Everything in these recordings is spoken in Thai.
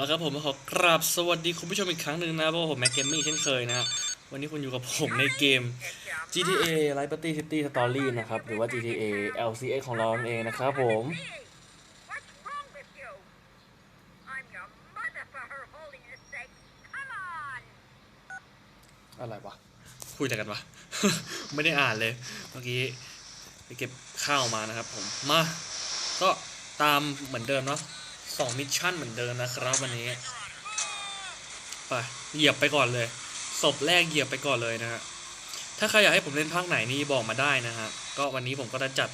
ละครับผมขอกราบสวัสดีคุณผู้ชมอีกครั้งหนึ่งนะเพราะว่าผมแม็กเกมมิ่งเช่นเคยนะฮะวันนี้คุณอยู่กับผมในเกม GTA Liberty City Story นะครับหรือว่า GTA LCX ของเรานั่นเองนะครับผม What's wrong with you? I'm your mother for her holiness sake. Come on! อะไรวะคุยอะไรกันวะไม่ได้อ่านเลยเมื่อกี้ไปเก็บข้าวมานะครับผมมาก็ตามเหมือนเดิมเนาะ สองมิชชั่นเหมือนเดิมนะครับวันนี้ไปเหยียบไปก่อนเลยศพแรกเหยียบไปก่อนเลยนะฮะถ้าใครอยากให้ผมเล่นภาคไหนนี่บอกมาได้นะฮะก็วันนี้ผมก็จะจัด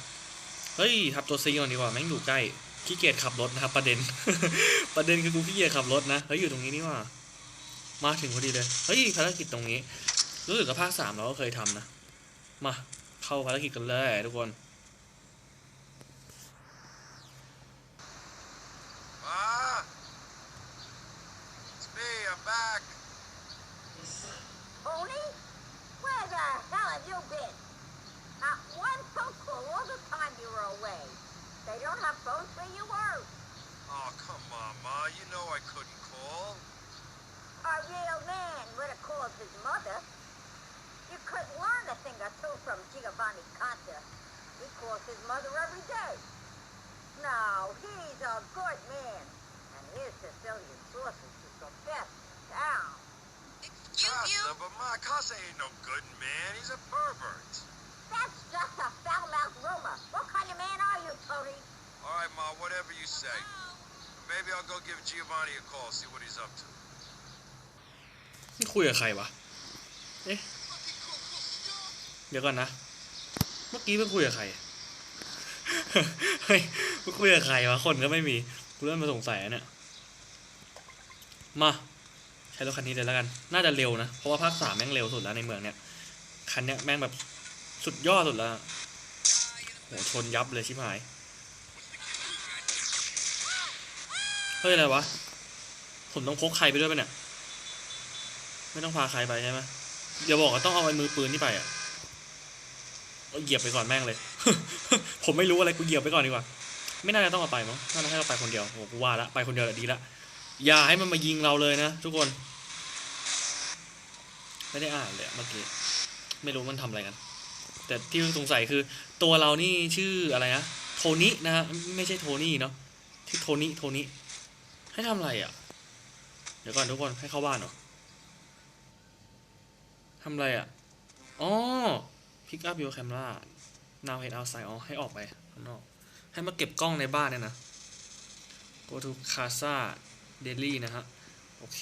เฮ้ยทับตัวซีก่อนดีกว่าแม่งอยู่ใกล้ขี้เกียจขับรถนะครับประเด็น ประเด็นคือกูขี้เกียจขับรถนะเฮ้ยอยู่ตรงนี้นี่ว่า มาถึงพอดีเลยเฮ้ยภารกิจตรงนี้รู้สึกกับภาคสามเราก็เคยทำนะมาเข้าภารกิจกันเลยทุกคน don't have phones where you were. Oh, come on, Ma. You know I couldn't call. A real man would have called his mother. You could learn a thing or two from Giovanni Conta. He calls his mother every day. Now, he's a good man. And here's Sicilian sausage is the best in town. Excuse Casa, but Ma, Casa ain't no good man. He's a pervert. Give Giovanni a call, see what he's up to. คุยกับใครวะ เอ๊ะ เดี๋ยวก่อนนะ เมื่อกี้เพิ่งคุยกับใคร เฮ้ยเพิ่งคุยกับใครวะ คนก็ไม่มี กูเริ่มมาสงสัยแล้วเนี่ย มา ใช้รถคันนี้เลยแล้วกัน น่าจะเร็วนะ เพราะว่าภาคสามแม่งเร็วสุดแล้วในเมืองเนี่ย คันเนี้ยแม่งแบบสุดยอดสุดแล้วอะโหชนยับเลยชิบหาย เฮ้ย อะไรวะ ผมต้องพกใครไปด้วยปะเนี่ย ไม่ต้องพาใครไปใช่ไหมเดี๋ยวบอกว่าต้องเอาไอ้มือปืนที่ไปอะเหยียบไปก่อนแม่งเลย ผมไม่รู้อะไรกูเหยียบไปก่อนดีกว่า ไม่น่าจะต้องเอาไปมั้ง น่าจะให้เราไปคนเดียวโอ้กูว่าละ ไปคนเดียวแหละดีละ อย่าให้มันมายิงเราเลยนะทุกคน ไม่ได้อ่านเลยเมื่อกี้ ไม่รู้มันทำอะไรกัน แต่ที่สงสัยคือ ตัวเรานี่ชื่ออะไรนะ โทนี่นะฮะ ไม่ใช่โทนี่เนาะที่โทนี่ โทนี่ ให้ทำอะไรอะ เดี๋ยวก่อนทุกคนให้เข้าบ้านเหรอทำอะไรอะ อ๋อ pick up your camera now head outside อ๋อให้ออกไปข้างนอก ให้มาเก็บกล้องในบ้านเนี่ยนะ go to casa daily นะฮะ โอเค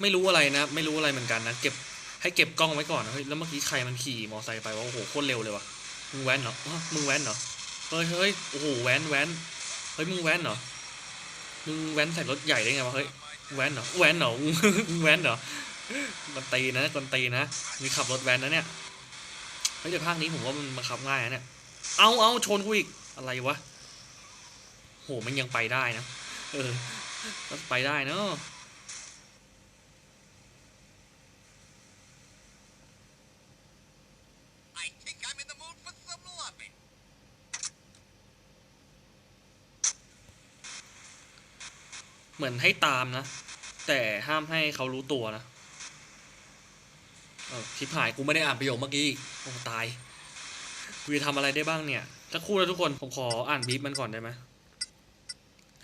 ไม่รู้อะไรนะ ไม่รู้อะไรเหมือนกันนะ เก็บ ให้เก็บกล้องไว้ก่อนนะเฮ้ย แล้วเมื่อกี้ใครมันขี่มอไซค์ไปวะโอ้โห โคตรเร็วเลยวะมึงแว้นเหรอมึงแว้นเหรอ เฮ้ยเฮ้ยโอ้โหแว้นแว้นเฮ้ยมึงแว้นเหรอมึงแว้นใส่รถใหญ่ได้ไงวะเฮ้ยแว้นเหรอแว้นเหรอมึงแว้นเหรอกันตีนะกันตีนะมีขับรถแว้นนะเนี่ยเฮ้ยแต่ภาคนี้ผมว่ามันบังคับง่ายนะเนี่ยเอาเอาชนกูอีกอะไรวะโหมันยังไปได้นะเออมันไปได้เนอะ I think I'm in the mood for some loving. เหมือนให้ตามนะ แต่ห้ามให้เขารู้ตัวนะเออชิบหายกูไม่ได้อ่านประโยคเมื่อกี้โอ้ตายกูจะทำอะไรได้บ้างเนี่ยถ้าครู่แล้วทุกคนผมขออ่านบีบมันก่อนได้ไหม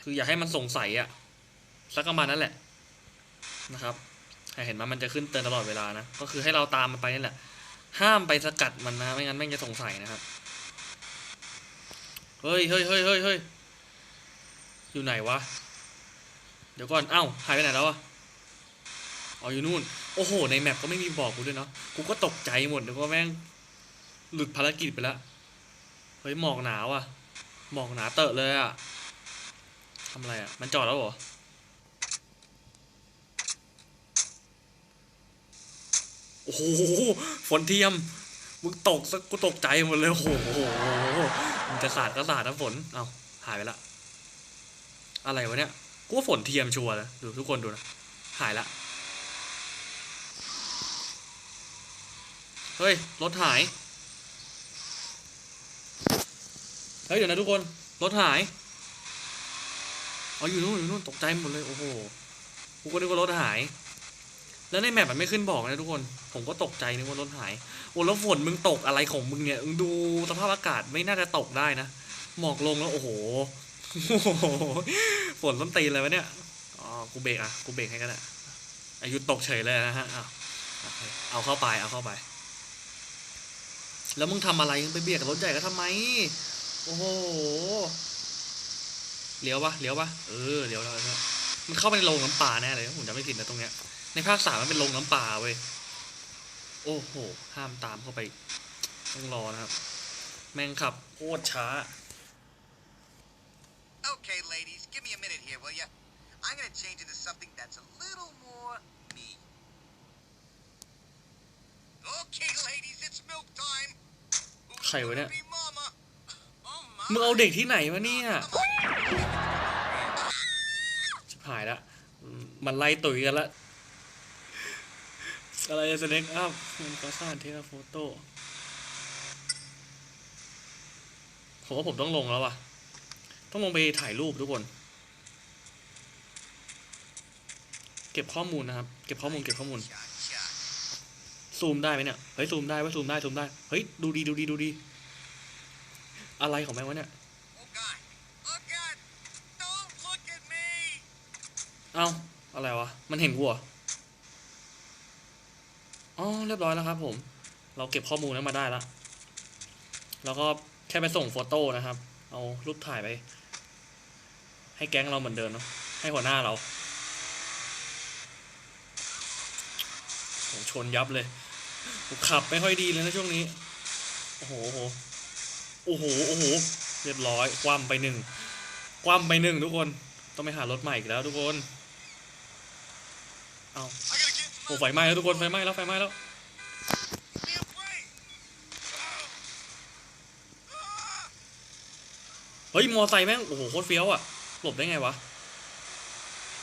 คืออย่าให้มันสงสัยอะสักประมาณนั้นแหละนะครับให้เห็นไหมมันจะขึ้นเตือนตลอดเวลานะ ก็คือให้เราตามมันไปนี่แหละ ห้ามไปสกัดมันนะ ไม่งั้นแม่งจะสงสัยนะครับเฮ้ยเฮ้ยเฮ้ยเฮ้ยเฮ้ยอยู่ไหนวะ ดี๋ยวก่อน เอ้า หายไปไหนแล้วอะอ๋ออยู่นู่น โอ้โห ในแมปก็ไม่มีบอกกูด้วยเนาะ กูก็ตกใจหมดแล้วก็แม่ง หลุดภารกิจไปแล้วเฮ้ย หมอกหนาวอะหมอกหนาเตอะเลยอะทำอะไรอะมันจอดแล้วเหรอ โอ้โห ฝนเทียม มึงตกซะกูตกใจหมดเลย โอ้โหมึงจะสาดก็สาดนะฝน เอ้า หายไปละ อะไรวะเนี่ย กูว่าฝนเทียมชัวร์เลยดูทุกคนดูนะหายละ เฮ้ย รถหาย เฮ้ย เดี๋ยวนะทุกคน รถหายอ๋ออยู่นู่นอยู่นู่นตกใจหมดเลย โอ้โห กูก็นึกว่ารถหาย แล้วในแมปมันไม่ขึ้นบอกนะทุกคน ผมก็ตกใจนึกว่ารถหาย โอ้แล้วฝนมึงตกอะไรของมึงเนี่ย มึงดูสภาพอากาศไม่น่าจะตกได้นะ หมอกลงแล้วโอ้โห ฝนต้นตีนเลยวะเนี่ย อ๋อ กูเบรกอะ กูเบรกให้กันแหละอายุตกเฉยเลยนะฮะอ้าวเอาเข้าไป เอาเข้าไป แล้วมึงทำอะไรมึงไปเบียดกับรถใหญ่ก็ทำไม โอ้โห เลี้ยวปะเลี้ยวปะเออ เลี้ยวแล้วเนี่ยมันเข้าไปในโรงน้ำปลาแน่เลยผมจำไม่ผิดนะตรงเนี้ย ในภาคสามมันเป็นโรงน้ำปลาเว้ย โอ้โห ห้ามตามเข้าไป ต้องรอนะครับ แม่งขับโคตรช้า ladies, give me a minute here, will ya? I'm gonna change into something that's a little more me. Okay, ladies, it's milk time. Who's ใครวะเนี่ย gonna be mama? Oh, มึง mama. เอาเด็กที่ไหนวะเนี่ยชิบหายละอืมมันไล่ตุ๋ยกันละ อะไรสเน็กอัพมันก็สร้างเทเลโฟโต้ผมว่าผมต้องลงแล้วว่ะ ต้องลงไปถ่ายรูปทุกคน เก็บข้อมูลนะครับ เก็บข้อมูลเก็บข้อมูล ซูมได้ไหมเนี่ย เฮ้ยซูมได้ว่าซูมได้ซูมได้ เฮ้ยดูดีดูดีดูดี อะไรของแม่งวะเนี่ย เอาอะไรวะ มันเห็นกูเหรออ๋อเรียบร้อยแล้วครับผม เราเก็บข้อมูลนั้นมาได้ละ แล้วก็แค่ไปส่งโฟโต้นะครับ เอารูปถ่ายไป ให้แก๊งเราเหมือนเดิมเนาะให้หัวหน้าเราโหชนยับเลยขับไม่ค่อยดีเลยนะช่วงนี้ โอ้โหโอ้โหโอ้โหเรียบร้อย คว่ำไปหนึ่งคว่ำไปหนึ่งทุกคนต้องไปหารถใหม่อีกแล้วทุกคน เอาโอ้ไฟไหม้แล้วทุกคนไฟไหม้แล้วไฟไหม้แล้ว เฮ้ยมอไซค์แม่งโอ้โหโคตรเฟี้ยวอะหลบได้ไงวะ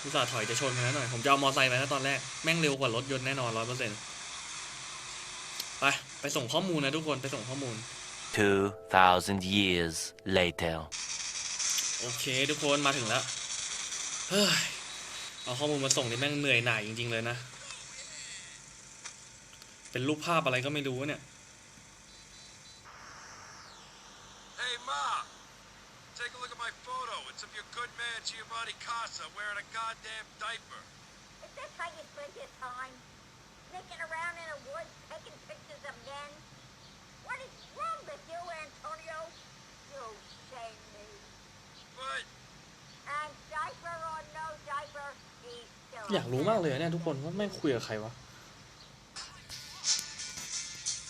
อุตส่าห์ถอยจะชนกันแล้วหน่อย ผมจะเอามอไซค์ไปนะตอนแรก แม่งเร็วกว่ารถยนต์แน่นอนร้อยเปอร์เซ็นต์ไป ไปส่งข้อมูลนะทุกคน ไปส่งข้อมูล2,000 years later. โอเคทุกคนมาถึงแล้ว เฮ้ย เอาข้อมูลมาส่งนี่แม่งเหนื่อยหน่ายจริง ๆ เลยนะ เป็นรูปภาพอะไรก็ไม่รู้เนี่ย Giovanni Casa wearing a goddamn diaper. Is this how you spend your time? Sneaking around in the woods, taking pictures of men? What is wrong with you, Antonio? You shame me. But And diaper or no diaper, he's still อยากรู้มากเลยอะเนี่ยทุกคนว่าแม่งคุยกับใครวะ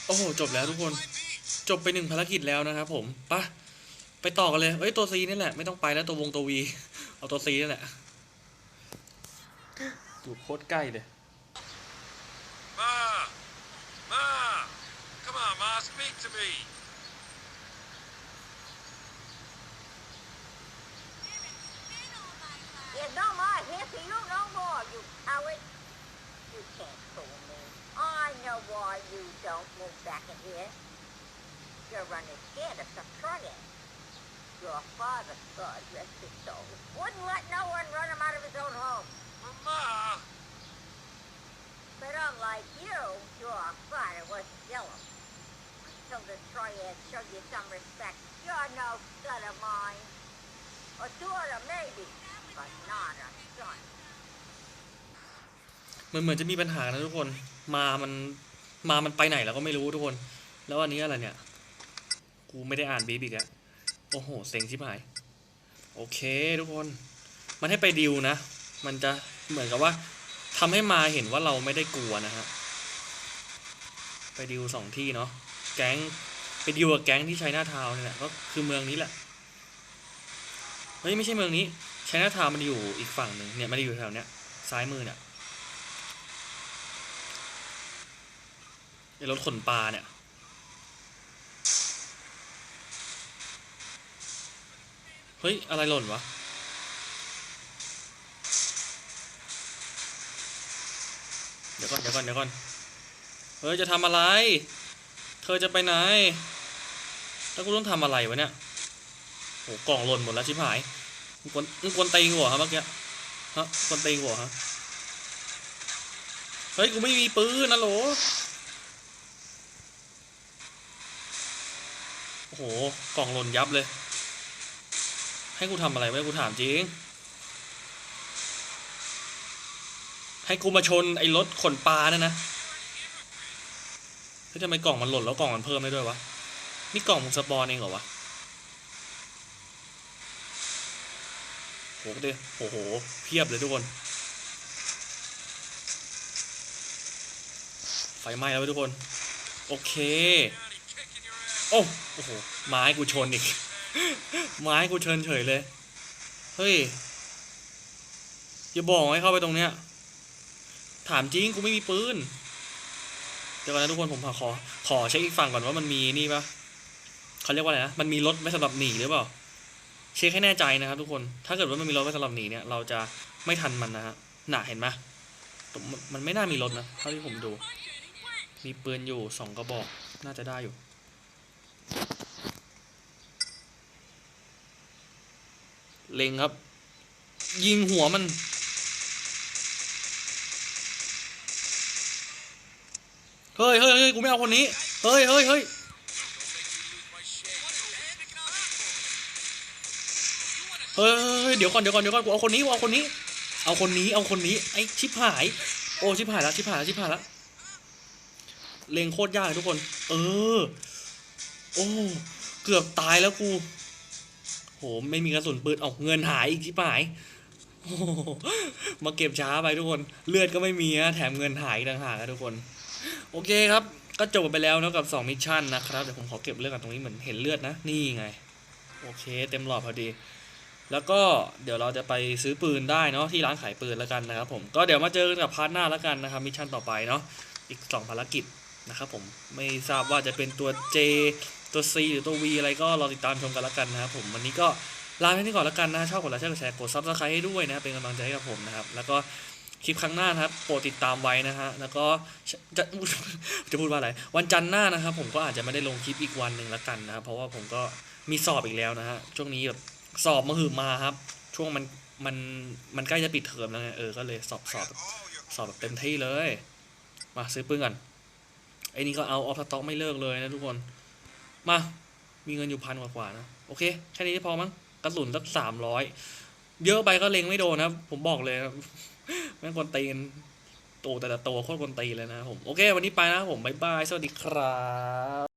โอ้โห จบแล้วทุกคน My beat. จบไปหนึ่งภารกิจแล้วนะครับผมไปะ ไปต่อกันเลยเอ้ยตัวซีนี่แหละ ไม่ต้องไปแล้วตัววงตัววี เอาตัวซีนี่แหละอยู่โคตรใกล้เลย Ma! Ma! Come on, Ma, speak to me. There's no more here for you no more, you coward. You can't fool me. I know why you don't move back in here. You're running scared of some trugging. Your father, God rest his soul, wouldn't let no one run him out of his own home. But Ma! But unlike you, your father was jealous. Until the Triad showed you some respect, you're no son of mine. A daughter, maybe, but not a son. มันเหมือนจะมีปัญหานะทุกคน มา มัน มา มันไปไหนแล้วก็ไม่รู้ทุกคน แล้วอันนี้อะไรเนี่ย กูไม่ได้อ่านบีบอีกอะ โอ้โห เซ็งชิบหาย โอเคทุกคน มันให้ไปดิวนะ มันจะเหมือนกับว่าทำให้มาเห็นว่าเราไม่ได้กลัวนะฮะ ไปดิวสองที่เนาะ แก๊งไปดิวกับแก๊งที่ใช้หน้าทาวน์นี่แหละ ก็คือเมืองนี้แหละ เฮ้ยไม่ใช่เมืองนี้ใช้หน้าทาวน์มันอยู่อีกฝั่งหนึ่งเนี่ยมันอยู่แถวเนี้ยซ้ายมือเนี่ยรถขนปลาเนี่ย เฮ้ย อะไรหล่นวะ เดี๋ยวก่อน เดี๋ยวก่อน เดี๋ยวก่อน เฮ้ย จะทำอะไร เธอจะไปไหน แล้วกูต้องทำอะไรวะเนี่ยโหกล่องหล่นหมดแล้วชิบหายมึงกวนมึงกวนตีนกูเหรอฮะเมื่อกี้ ฮะกวนตีนกูเหรอฮะ เฮ้ย กูไม่มีปืนนะโหลโอ้โห กล่องหล่นยับเลย ให้กูทำอะไรไว้กูถามจริง ให้กูมาชนไอ้รถขนปลาเนี่ยนะเฮ้ยทำไมกล่องมันหล่นแล้วกล่องมันเพิ่มได้ด้วยวะ นี่กล่องมึงสปอนเองเหรอวะโหเดิโอ้โห เพียบเลยทุกคน ไฟไหม้แล้วทุกคน โอเค โอ้โอ้โหไม้กูชนอีก ไม้กูเชิญเฉยเลย เฮ้ย อย่าบอกให้เข้าไปตรงเนี้ย ถามจริงกูไม่มีปืน เดี๋ยวก่อนนะทุกคนผมขอ ขอเช็คอีกฝั่งก่อนว่ามันมีนี่ปะเขาเรียกว่าอะไรนะ มันมีรถไว้สำหรับหนีหรือเปล่า เช็คให้แน่ใจนะครับทุกคน ถ้าเกิดว่ามันมีรถไว้สำหรับหนีเนี่ย เราจะไม่ทันมันนะฮะ หน่ะเห็นไหมมันไม่น่ามีรถนะ เท่าที่ผมดู มีปืนอยู่สองกระบอก น่าจะได้อยู่ เล็งครับ ยิงหัวมัน เฮ้ยเฮ้ยเฮ้ยกูไม่เอาคนนี้เฮ้ยเฮ้ยเฮ้ยเฮ้ยเฮ้ยเดี๋ยวก่อนเดี๋ยวก่อนเดี๋ยวก่อนกูเอาคนนี้กูเอาคนนี้ เอาคนนี้เอาคนนี้ไอ้ชิบหาย โอ้ชิบหายแล้วชิบหายแล้วชิบหายแล้วเลงโคตรยากเลยทุกคน เออ โอ้ เกือบตายแล้วกู โหไม่มีกระสุนปืนเอาเงินหายอีกชิบหายมาเก็บช้าไปทุกคน เลือดก็ไม่มีนะแถมเงินหายต่างหากนะทุกคน โอเคครับ ก็จบไปแล้วนะกับ2มิชชั่นนะครับเดี๋ยวผมขอเก็บเลือดกันตรงนี้เหมือนเห็นเลือดนะ นี่ไง โอเค เต็มหลอดพอดี แล้วก็เดี๋ยวเราจะไปซื้อปืนได้เนาะที่ร้านขายปืนแล้วกันนะครับผมก็เดี๋ยวมาเจอกันกับพาร์ทหน้าแล้วกันนะครับมิชชั่นต่อไปเนาะอีก 2 ภารกิจนะครับผมไม่ทราบว่าจะเป็นตัว J ตัว C หรือตัว V อะไรก็รอติดตามชมกันล้วกันนะครับผมวันนี้ก็ลาไปที่ก่อนล้วกันนะชอบกดไลค์กดแชร์กดซับสไครต์ให้ด้วยนะเป็นกำลังใจให้กับผมนะครับแล้วก็คลิปครั้งหน้านะครับโปรดติดตามไว้นะฮะแล้วก็จะจะพูดว่าอะไรวันจันทร์หน้านะครับผมก็อาจจะไม่ได้ลงคลิปอีกวันหนึ่งล้วกันนะครับเพราะว่าผมก็มีสอบอีกแล้วนะฮะช่วงนี้แบบสอบมาหือมาครับ ช่วงมันมันมันใกล้จะปิดเทอมแล้วไงเออก็เลยสอบสอบสอบแบบเต็มที่เลย มาซื้อปืนก่อนไอ้นี่ก็เอาออฟสต็อกไม่เลิกเลยนะทุกคน มา มีเงินอยู่พันกว่าๆนะ โอเค แค่นี้พอมั้ง กระสุนสักสามร้อย เยอะไปก็เล็งไม่โดนนะ ผมบอกเลยครับแม่งกวนตีนโตแต่ละตัวโคตรกวนตีเลยนะผม โอเค วันนี้ไปนะผม บ๊ายบาย สวัสดีครับ